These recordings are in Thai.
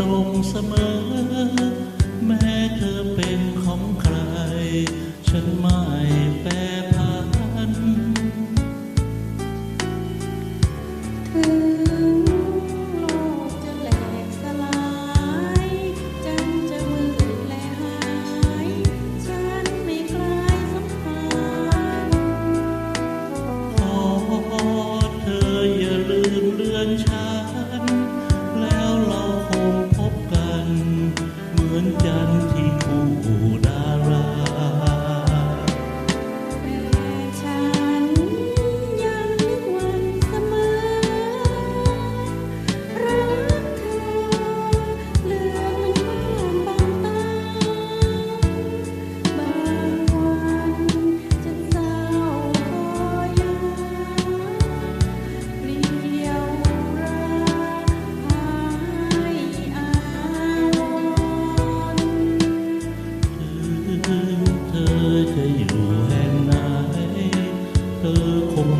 ตรงเสมอ แม้เธอเป็นของใคร ฉันไม่แปร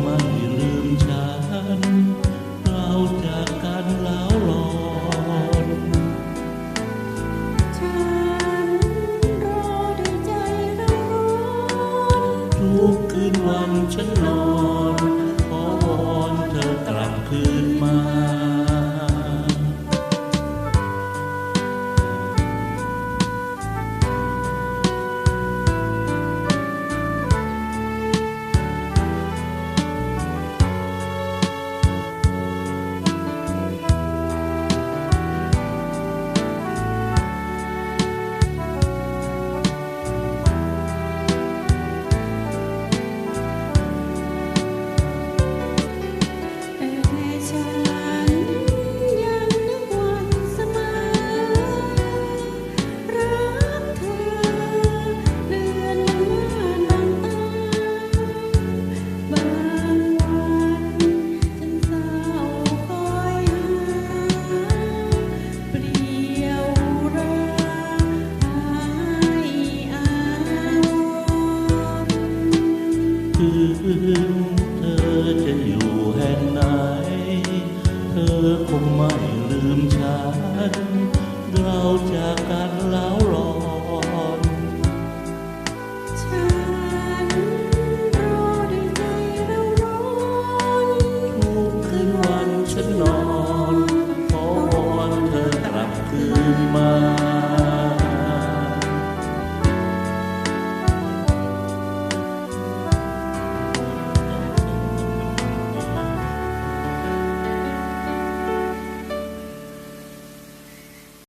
ไม่ลืมฉัน เราจากกันแล้วหลอนฉันรอด้ใจร้อนทุกคืนวันฉันนอน